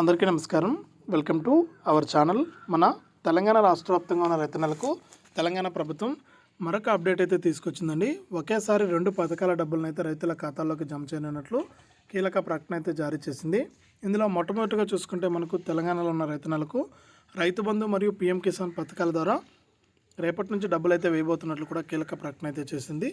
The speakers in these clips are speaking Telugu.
అందరికీ నమస్కారం. Welcome to our channel. మన తెలంగాణ రాష్ట్ర వ్యాప్తంగా ఉన్న రైతన్నలకు తెలంగాణ ప్రభుత్వం మరొక అప్డేట్ అయితే తీసుకొచ్చిందండి. ఒకేసారి రెండు పథకాల డబ్బులను అయితే రైతుల ఖాతాల్లోకి జమ చేయనున్నట్లు కీలక ప్రకటన అయితే జారీ చేసింది. ఇందులో మొట్టమొదటిగా చూసుకుంటే మనకు తెలంగాణలో ఉన్న రైతన్నలకు రైతు బంధు మరియు పీఎం కిసాన్ పథకాల ద్వారా రేపటి నుంచి డబ్బులు అయితే వేయబోతున్నట్లు కూడా కీలక ప్రకటన అయితే చేసింది.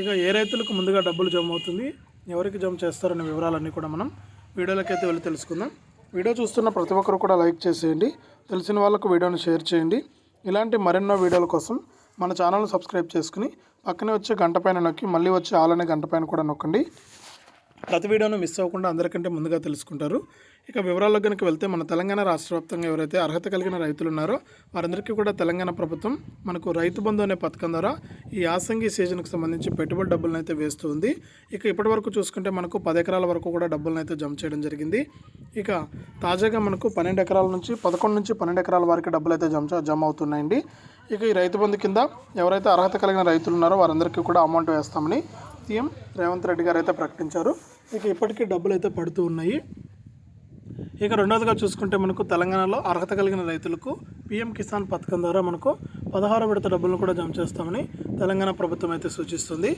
ఇక ఏ రైతులకు ముందుగా డబ్బులు జమ అవుతుంది ఎవరికి జమ చేస్తారనే వివరాలన్నీ కూడా మనం వీడియోలోకి అయితే వెళ్ళి తెలుసుకుందాం. వీడియో చూస్తున్న ప్రతి ఒక్కరు కూడా లైక్ చేసేయండి. తెలిసిన వాళ్ళకు వీడియోను షేర్ చేయండి. ఇలాంటి మరెన్నో వీడియోల కోసం మన ఛానల్ సబ్స్క్రైబ్ చేసుకుని పక్కనే వచ్చే గంట పైన నొక్కి మళ్ళీ వచ్చే ఆలనే గంట పైన కూడా నొక్కండి. ప్రతి వీడియోను మిస్ అవ్వకుండా అందరికంటే ముందుగా తెలుసుకుంటారు. ఇక వివరాల్లో కనుక వెళ్తే మన తెలంగాణ రాష్ట్ర వ్యాప్తంగా ఎవరైతే అర్హత కలిగిన రైతులు ఉన్నారో వారందరికీ కూడా తెలంగాణ ప్రభుత్వం మనకు రైతు బంధు అనే పథకం ద్వారా ఈ యాసంగి సీజన్కి సంబంధించి పెట్టుబడి డబ్బులను అయితే వేస్తుంది ఇక ఇప్పటి వరకు చూసుకుంటే మనకు పది ఎకరాల వరకు కూడా డబ్బులను అయితే జమ చేయడం జరిగింది. ఇక తాజాగా మనకు పన్నెండు ఎకరాల నుంచి పదకొండు నుంచి పన్నెండు ఎకరాల వరకు డబ్బులు అయితే జమ జమ అవుతున్నాయండి. ఇక ఈ రైతు బంధు కింద ఎవరైతే అర్హత కలిగిన రైతులు ఉన్నారో వారందరికీ కూడా అమౌంట్ వేస్తామని సీఎం రేవంత్ రెడ్డి గారు అయితే ప్రకటించారు. ఇక ఇప్పటికీ డబ్బులు అయితే పడుతూ ఉన్నాయి. ఇక రెండవదిగా చూసుకుంటే మనకు తెలంగాణలో అర్హత కలిగిన రైతులకు పీఎం కిసాన్ పథకం ద్వారా మనకు పదహారు విడత డబ్బులను కూడా జమ చేస్తామని తెలంగాణ ప్రభుత్వం అయితే సూచిస్తుంది.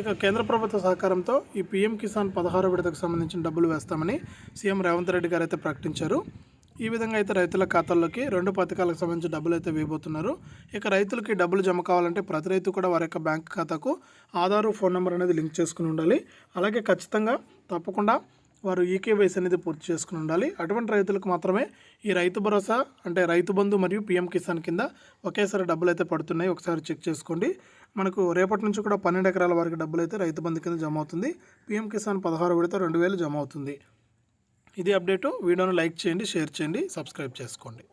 ఇక కేంద్ర ప్రభుత్వ సహకారంతో ఈ పీఎం కిసాన్ పదహారు విడతకు సంబంధించిన డబ్బులు వేస్తామని సీఎం రేవంత్ రెడ్డి గారు అయితే ప్రకటించారు. ఈ విధంగా అయితే రైతుల ఖాతాల్లోకి రెండు పథకాలకు సంబంధించి డబ్బులు అయితే వేయబోతున్నారు. ఇక రైతులకి డబ్బులు జమ కావాలంటే ప్రతి రైతు కూడా వారి యొక్క బ్యాంక్ ఖాతాకు ఆధారు ఫోన్ నెంబర్ అనేది లింక్ చేసుకుని ఉండాలి. అలాగే ఖచ్చితంగా తప్పకుండా వారు ఈకేవైసీ అనేది పూర్తి చేసుకుని ఉండాలి. అటువంటి రైతులకు మాత్రమే ఈ రైతు భరోసా అంటే రైతు బంధు మరియు పీఎం కిసాన్ కింద ఒకేసారి డబ్బులు అయితే పడుతున్నాయి. ఒకసారి చెక్ చేసుకోండి. మనకు రేపటి నుంచి కూడా పన్నెండు ఎకరాల వరకు డబ్బులు అయితే రైతు బంధు కింద జమ అవుతుంది. పీఎం కిసాన్ పదహారు విడత రెండు వేలు జమ అవుతుంది. ఇది అప్డేటు వీడియోను లైక్ చేయండి షేర్ చేయండి సబ్స్క్రైబ్ చేసుకోండి.